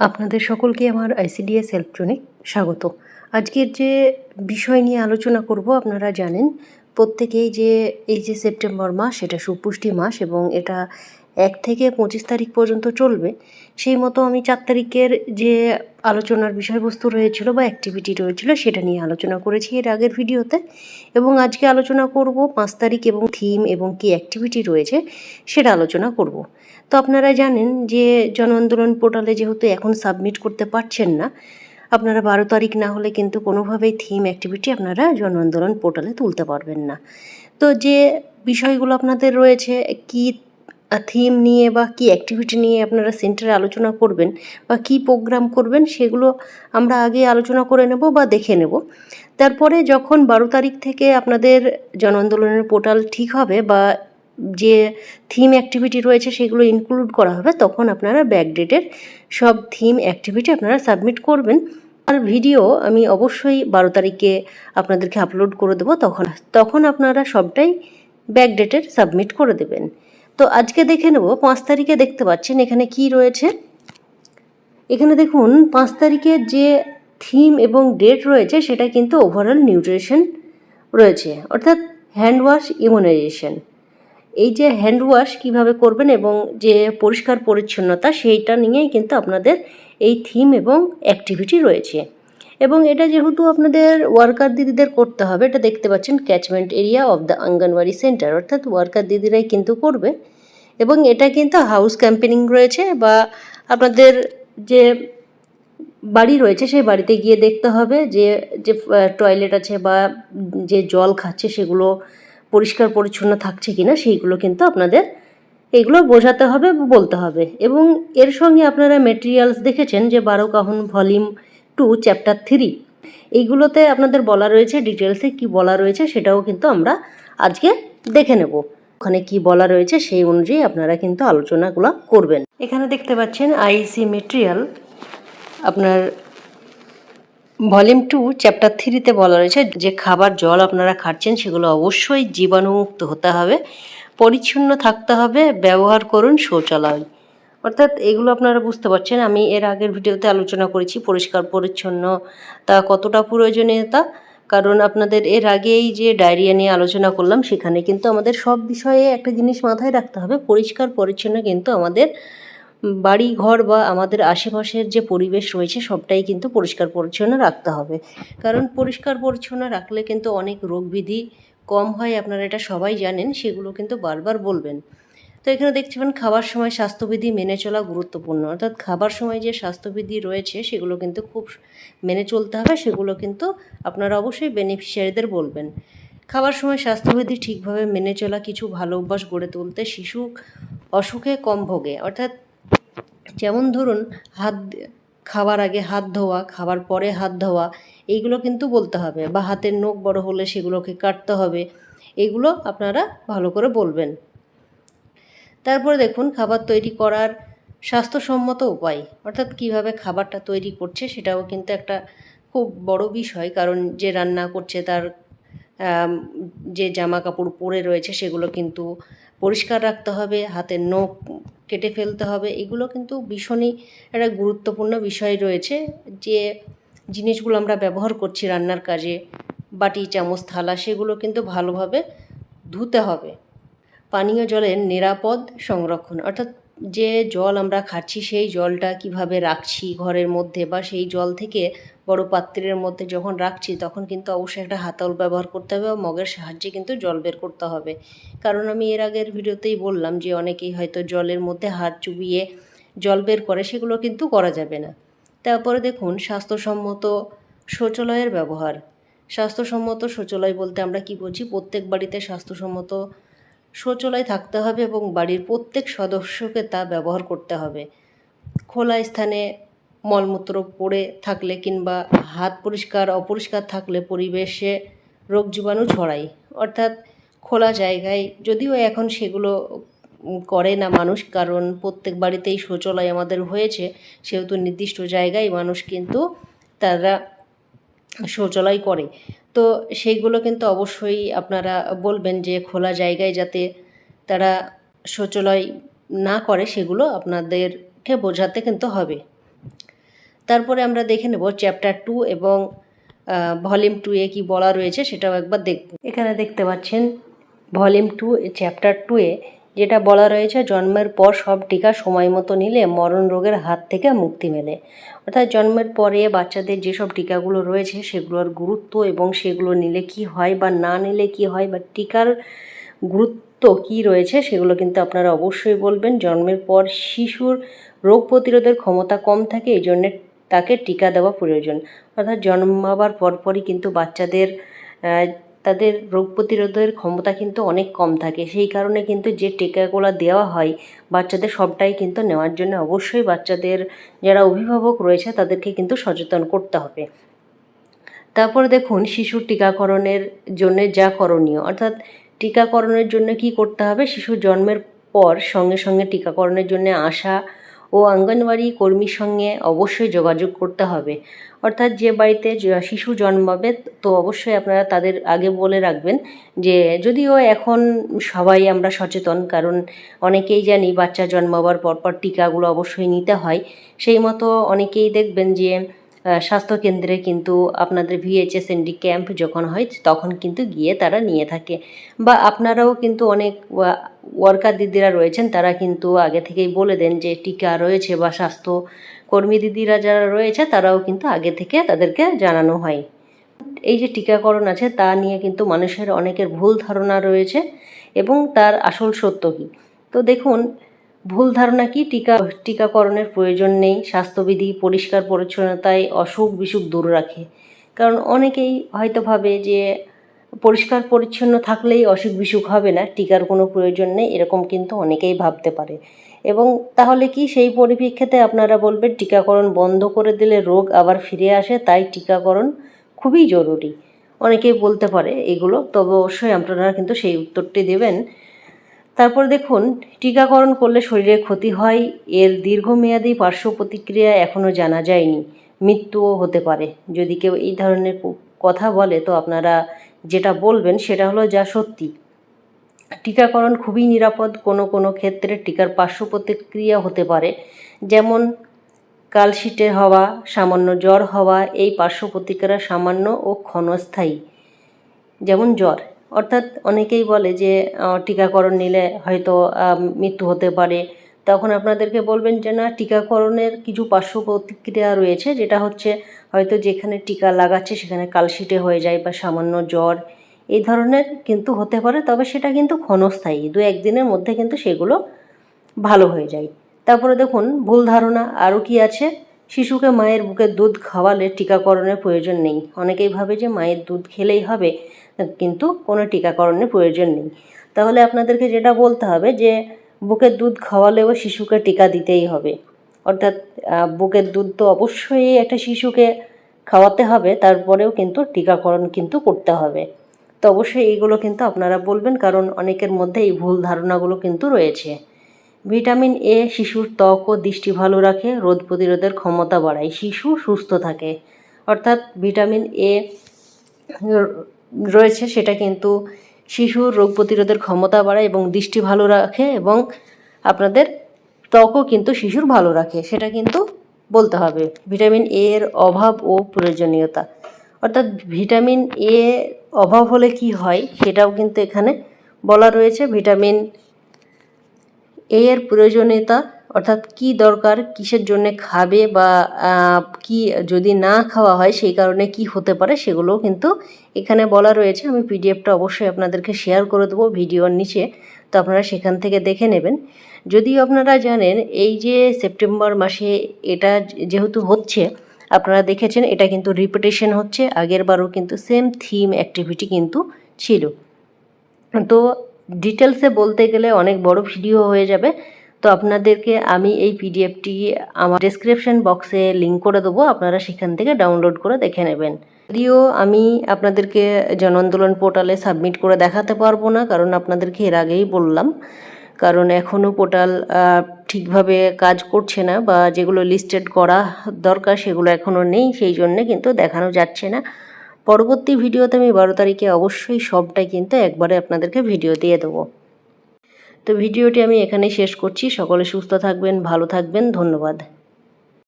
আপনাদের সকলকে আমার আইসিডিএস হেল্পজনে স্বাগত। আজকের যে বিষয় নিয়ে আলোচনা করব, আপনারা জানেন, প্রত্যেকেই যে এই যে সেপ্টেম্বর মাস, এটা সুপুষ্টি মাস এবং এটা এক থেকে পঁচিশ তারিখ পর্যন্ত চলবে। সেই মতো আমি চার তারিখের যে আলোচনার বিষয়বস্তু রয়েছিল বা অ্যাক্টিভিটি রয়েছিল সেটা নিয়ে আলোচনা করেছি এর আগের ভিডিওতে। এবং আজকে আলোচনা করব পাঁচ তারিখ এবং থিম এবং কী অ্যাক্টিভিটি রয়েছে সেটা আলোচনা করব। তো আপনারা জানেন যে জন আন্দোলন পোর্টালে যেহেতু এখন সাবমিট করতে পারছেন না, আপনারা বারো তারিখ না হলে কিন্তু কোনোভাবেই থিম অ্যাক্টিভিটি আপনারা জন আন্দোলন পোর্টালে তুলতে পারবেন না। তো যে বিষয়গুলো আপনাদের রয়েছে, কী থিম নিয়ে বা কী অ্যাক্টিভিটি নিয়ে আপনারা সেন্টারে আলোচনা করবেন বা কী প্রোগ্রাম করবেন সেগুলো আমরা আগে আলোচনা করে নেব বা দেখে নেব। তারপরে যখন বারো তারিখ থেকে আপনাদের জন আন্দোলনের পোর্টাল ঠিক হবে বা যে থিম অ্যাক্টিভিটি রয়েছে সেগুলো ইনক্লুড করা হবে, তখন আপনারা ব্যাকডেটের সব থিম অ্যাক্টিভিটি আপনারা সাবমিট করবেন। আর ভিডিও আমি অবশ্যই বারো তারিখে আপনাদেরকে আপলোড করে দেবো, তখন তখন আপনারা সবটাই ব্যাকডেটের সাবমিট করে দেবেন। তো আজকে দেখে নেব পাঁচ তারিখে দেখতে পাচ্ছেন এখানে কি রয়েছে। এখানে দেখুন, পাঁচ তারিখের যে থিম এবং ডেট রয়েছে সেটা কিন্তু ওভারঅল নিউট্রিশন রয়েছে, অর্থাৎ হ্যান্ড ওয়াশ ইমিউনাইজেশন এই যে হ্যান্ড ওয়াশ কীভাবে করবেন এবং যে পরিষ্কার পরিচ্ছন্নতা, সেইটা নিয়েই কিন্তু আপনাদের এই থিম এবং অ্যাক্টিভিটি রয়েছে। এবং এটা যেহেতু আপনাদের ওয়ার্কার দিদিদের করতে হবে, এটা দেখতে পাচ্ছেন catchment area of the anganwadi centre অর্থাৎ ওয়ার্কার দিদিরাই কিন্তু করবে। এবং এটা কিন্তু হাউস ক্যাম্পেনিং রয়েছে বা আপনাদের যে বাড়ি রয়েছে, সেই বাড়িতে গিয়ে দেখতে হবে যে যে টয়লেট আছে বা যে জল খাচ্ছে সেগুলো পরিষ্কার পরিচ্ছন্ন থাকছে কি না সেইগুলো কিন্তু আপনাদের এগুলো বোঝাতে হবে, বলতে হবে। এবং এর সঙ্গে আপনারা মেটেরিয়ালস দেখেছেন যে Baro Kahon volume two chapter three এইগুলোতে আপনাদের বলা রয়েছে ডিটেলসে কি বলা রয়েছে সেটাও কিন্তু আমরা আজকে দেখে নেব। ওখানে কি বলা রয়েছে সেই অনুযায়ী আপনারা কিন্তু আলোচনাগুলো করবেন। এখানে দেখতে পাচ্ছেন আইসি মেটেরিয়াল আপনার ভলিউম টু চ্যাপ্টার থ্রিতে বলা রয়েছে, যে খাবার, জল আপনারা খাচ্ছেন সেগুলো অবশ্যই জীবাণুমুক্ত হতে হবে, পরিচ্ছন্ন থাকতে হবে, ব্যবহার করুন, শৌচালয়। অর্থাৎ এগুলো আপনারা বুঝতে পারছেন। আমি এর আগের ভিডিওতে আলোচনা করেছি পরিষ্কার, পরিচ্ছন্ন, তা কতটা প্রয়োজনীয়তা কারণ আপনাদের এর আগেই যে ডায়রিয়া নিয়ে আলোচনা করলাম, সেখানে কিন্তু আমাদের সব বিষয়ে একটা জিনিস মাথায় রাখতে হবে। পরিষ্কার, পরিচ্ছন্ন কিন্তু আমাদের বাড়ি ঘর বা আমাদের আশেপাশের যে পরিবেশ রয়েছে, সবটাই কিন্তু পরিষ্কার, পরিচ্ছন্ন রাখতে হবে। কারণ পরিষ্কার, পরিচ্ছন্ন রাখলে কিন্তু অনেক রোগবিধি কম হয়, আপনারা এটা সবাই জানেন, সেগুলো কিন্তু বারবার বলবেন। তো এখানে দেখছেন খাবার সময় স্বাস্থ্যবিধি মেনে চলা গুরুত্বপূর্ণ। অর্থাৎ খাবার সময় যে স্বাস্থ্যবিধি রয়েছে, সেগুলো কিন্তু খুব মেনে চলতে হবে, সেগুলো কিন্তু আপনারা অবশ্যই বেনিফিশিয়ারিদের বলবেন। খাবার সময় স্বাস্থ্যবিধি ঠিকভাবে মেনে চলা, কিছু ভালো অভ্যাস গড়ে তুলতে শিশু অসুখে কম ভোগে। অর্থাৎ যেমন ধরুন, হাত খাওয়ার আগে হাত ধোয়া, খাবার পরে হাত ধোয়া, এইগুলো কিন্তু বলতে হবে। বা হাতের নখ বড় হলে সেগুলোকে কাটতে হবে। এগুলো আপনারা ভালো করে বলবেন। তারপরে দেখুন খাবার তৈরি করার স্বাস্থ্যসম্মত উপায়। অর্থাৎ কীভাবে খাবারটা তৈরি করছে সেটাও কিন্তু একটা খুব বড় বিষয়। কারণ যে রান্না করছে তার যে জামা কাপড় পরে রয়েছে সেগুলো কিন্তু পরিষ্কার রাখতে হবে হাতের নখ কেটে ফেলতে হবে। এগুলো কিন্তু ভীষণই একটা গুরুত্বপূর্ণ বিষয় রয়েছে। যে জিনিসগুলো আমরা ব্যবহার করছি রান্নার কাজে, বাটি, চামচ, থালা, সেগুলো কিন্তু ভালোভাবে ধুতে হবে। পানীয় জলের নিরাপদ সংরক্ষণ। অর্থাৎ যে জল আমরা খাচ্ছি, সেই জলটা কীভাবে রাখছি ঘরের মধ্যে বা সেই জল থেকে বড় পাত্রের মধ্যে যখন রাখছি, তখন কিন্তু অবশ্যই একটা হাতল ব্যবহার করতে হবে বা মগের সাহায্যে কিন্তু জল বের করতে হবে। কারণ আমি এর আগের ভিডিওতেই বললাম যে, অনেকেই হয়তো জলের মধ্যে হাত চুবিয়ে জল বের করে, সেগুলো কিন্তু করা যাবে না। তারপরে দেখুন, স্বাস্থ্যসম্মত শৌচালয়ের ব্যবহার। স্বাস্থ্যসম্মত শৌচালয় বলতে আমরা কি বলছি প্রত্যেক বাড়িতে স্বাস্থ্যসম্মত শৌচালয় থাকতে হবে এবং বাড়ির প্রত্যেক সদস্যকে তা ব্যবহার করতে হবে। খোলা স্থানে মলমূত্র পড়ে থাকলে কিংবা হাত পরিষ্কার, অপরিষ্কার থাকলে পরিবেশে রোগ জীবাণু ছড়ায়। অর্থাৎ খোলা জায়গায় যদিও এখন সেগুলো করে না মানুষ, কারণ প্রত্যেক বাড়িতেই শৌচালয় আমাদের হয়েছে, সেহেতু নির্দিষ্ট জায়গায় মানুষ কিন্তু তারা শৌচালয় করে। তো সেইগুলো কিন্তু অবশ্যই আপনারা বলবেন যে খোলা জায়গায় যাতে তারা শৌচালয় না করে, সেগুলো আপনাদেরকে বোঝাতে কিন্তু হবে। তারপরে আমরা দেখে নেব চ্যাপ্টার টু এবং ভলিউম টু এ কী বলা রয়েছে সেটাও একবার দেখব। এখানে দেখতে পাচ্ছেন, ভলিউম টু চ্যাপ্টার টু এ যেটা বলা রয়েছে জন্মের পর সব টিকা সময় মতো নিলে মরণ রোগের হাত থেকে মুক্তি মেলে। অর্থাৎ জন্মের পরে বাচ্চাদের যেসব টিকাগুলো রয়েছে সেগুলোর গুরুত্ব এবং সেগুলো নিলে কি হয় বা না নিলে কি হয় বা টিকার গুরুত্ব কি রয়েছে সেগুলো কিন্তু আপনারা অবশ্যই বলবেন। জন্মের পর শিশুর রোগ প্রতিরোধের ক্ষমতা কম থাকে এই জন্যে তাকে টিকা দেওয়া প্রয়োজন। অর্থাৎ জন্মাবার পরপরই কিন্তু বাচ্চাদের তাদের রোগ প্রতিরোধের ক্ষমতা কিন্তু অনেক কম থাকে। সেই কারণে কিন্তু যে টিকাগুলো দেওয়া হয়, বাচ্চাদের সবটাই কিন্তু নেওয়ার জন্য অবশ্যই বাচ্চাদের যারা অভিভাবক রয়েছে তাদেরকে কিন্তু সচেতন করতে হবে। তারপরে দেখুন, শিশুর টিকাকরণের জন্য যা করণীয়। অর্থাৎ টিকাকরণের জন্য কি করতে হবে? শিশু জন্মের পর সঙ্গে সঙ্গে টিকাকরণের জন্য আসা ও অঙ্গনওয়াড়ি কর্মীর সঙ্গে অবশ্যই যোগাযোগ করতে হবে। অর্থাৎ যে বাড়িতে শিশু জন্মাবে, তো অবশ্যই আপনারা তাদের আগে বলে রাখবেন যে, যদিও এখন সবাই আমরা সচেতন, কারণ অনেকেই জানি বাচ্চা জন্মাবার পরপর টিকাগুলো অবশ্যই নিতে হয়। সেই মতো অনেকেই দেখবেন যে স্বাস্থ্যকেন্দ্রে কিন্তু আপনাদের ভিএইচএসএনডি ক্যাম্প যখন হয়, তখন কিন্তু গিয়ে তারা নিয়ে থাকে। বা আপনারাও কিন্তু অনেক ওয়ার্কার দিদিরা রয়েছেন, তারা কিন্তু আগে থেকেই বলে দেন যে, টিকা রয়েছে বা স্বাস্থ্য কর্মী দিদিরা যারা রয়েছে, তারাও কিন্তু আগে থেকে তাদেরকে জানানো হয়। এই যে টিকাকরণ আছে, তা নিয়ে কিন্তু মানুষের অনেকের ভুল ধারণা রয়েছে এবং তার আসল সত্য কী? তো দেখুন ভুল ধারণা কি? টিকা, টিকাকরণের প্রয়োজন নেই। স্বাস্থ্যবিধি, পরিষ্কার পরিচ্ছন্নতায় অসুখ বিসুখ দূর রাখে। কারণ অনেকেই হয়তো ভাবে যে পরিষ্কার পরিচ্ছন্ন থাকলেই অসুখ বিসুখ হবে না, টিকার কোনো প্রয়োজন নেই, এরকম কিন্তু অনেকেই ভাবতে পারে। এবং তাহলে কি সেই পরিপ্রেক্ষিতে আপনারা বলবেন, টিকাকরণ বন্ধ করে দিলে রোগ আবার ফিরে আসে? তাই টিকাকরণ খুবই জরুরি। অনেকেই বলতে পারে এগুলো, তবে অবশ্যই আপনারা কিন্তু সেই উত্তরটি দেবেন। তারপর দেখুন, টিকাকরণ করলে শরীরে ক্ষতি হয়, এর দীর্ঘমেয়াদী পার্শ্ব প্রতিক্রিয়া এখনও জানা যায়নি। মৃত্যুও হতে পারে। যদি কেউ এই ধরনের কথা বলে, তো আপনারা যেটা বলবেন সেটা হলো যা সত্যি। টিকাকরণ খুবই নিরাপদ, কোনো কোনো ক্ষেত্রে টিকার পার্শ্ব প্রতিক্রিয়া হতে পারে। যেমন কালশিটে হওয়া, সামান্য জ্বর হওয়া, এই পার্শ্ব প্রতিক্রিয়া সামান্য ও ক্ষণস্থায়ী। যেমন জ্বর। অর্থাৎ অনেকেই বলে যে টিকাকরণ নিলে হয়তো মৃত্যু হতে পারে। তখন আপনাদেরকে বলবেন যে, না, টিকাকরণের কিছু পার্শ্ব প্রতিক্রিয়া রয়েছে, যেটা হচ্ছে হয়তো যেখানে টিকা লাগাচ্ছে সেখানে কালশিটে হয়ে যায় বা সামান্য জ্বর। এই ধরনের কিন্তু হতে পারে, তবে সেটা কিন্তু ক্ষণস্থায়ী। দু একদিনের মধ্যে কিন্তু সেগুলো ভালো হয়ে যায়। তারপরে দেখুন, ভুল ধারণা আরও কি আছে? শিশুকে মায়ের বুকে দুধ খাওয়ালে টিকাকরণের প্রয়োজন নেই। অনেকেই ভাবে যে মায়ের দুধ খেলেই হবে, কিন্তু কোনো টিকাকরণের প্রয়োজন নেই। তাহলে আপনাদেরকে যেটা বলতে হবে যে, বুকের দুধ খাওয়ালেও শিশুকে টিকা দিতেই হবে। অর্থাৎ বুকের দুধ তো অবশ্যই একটা শিশুকে খাওয়াতে হবে, তারপরেও কিন্তু টিকাকরণ কিন্তু করতে হবে। তো অবশ্যই এইগুলো কিন্তু আপনারা বলবেন, কারণ অনেকের মধ্যে এই ভুল ধারণাগুলো কিন্তু রয়েছে। ভিটামিন এ শিশুর ত্বক ও দৃষ্টি ভালো রাখে রোদ প্রতিরোধের ক্ষমতা বাড়ায়, শিশু সুস্থ থাকে। অর্থাৎ ভিটামিন এ রয়েছে, সেটা কিন্তু শিশুর রোগ প্রতিরোধের ক্ষমতা বাড়ায় এবং দৃষ্টি ভালো রাখে এবং আপনাদের ত্বকও কিন্তু শিশুর ভালো রাখে, সেটা কিন্তু বলতে হবে। ভিটামিন এ এর অভাব ও প্রয়োজনীয়তা। অর্থাৎ ভিটামিন এ অভাব হলে কি হয়, সেটাও কিন্তু এখানে বলা রয়েছে। ভিটামিন এর প্রয়োজনীয়তা, অর্থাৎ কি দরকার, কিসের জন্য খাবে বা কি যদি না খাওয়া হয় সেই কারণে কি হতে পারে সেগুলোও কিন্তু এখানে বলা রয়েছে। আমি পিডিএফটা অবশ্যই আপনাদেরকে শেয়ার করে দেবো ভিডিওর নিচে, তো আপনারা সেখান থেকে দেখে নেবেন। যদিও আপনারা জানেন, এই যে সেপ্টেম্বর মাসে এটা যেহেতু হচ্ছে, আপনারা দেখেছেন এটা কিন্তু রিপিটেশন হচ্ছে আগের বারও কিন্তু সেম থিম অ্যাক্টিভিটি কিন্তু ছিল। তো ডিটেলসে বলতে গেলে অনেক বড় ভিডিও হয়ে যাবে। তো আপনাদেরকে আমি এই পিডিএফটি আমার ডিসক্রিপশন বক্সে লিঙ্ক করে দেবো। আপনারা সেখান থেকে ডাউনলোড করে দেখে নেবেন। যদিও আমি আপনাদেরকে জন আন্দোলন পোর্টালে সাবমিট করে দেখাতে পারব না, কারণ আপনাদেরকে এর আগেই বললাম। কারণ এখনও পোর্টাল ঠিকভাবে কাজ করছে না বা যেগুলো লিস্টেড করা দরকার সেগুলো এখনও নেই, সেই জন্যে কিন্তু দেখানো যাচ্ছে না। পরবর্তী ভিডিওতে আমি বারো তারিখে অবশ্যই সবটাই কিন্তু একবারে আপনাদেরকে ভিডিও দিয়ে দেবো। তো ভিডিওটি আমি এখানেই শেষ করছি। সকলে সুস্থ থাকবেন, ভালো থাকবেন। ধন্যবাদ।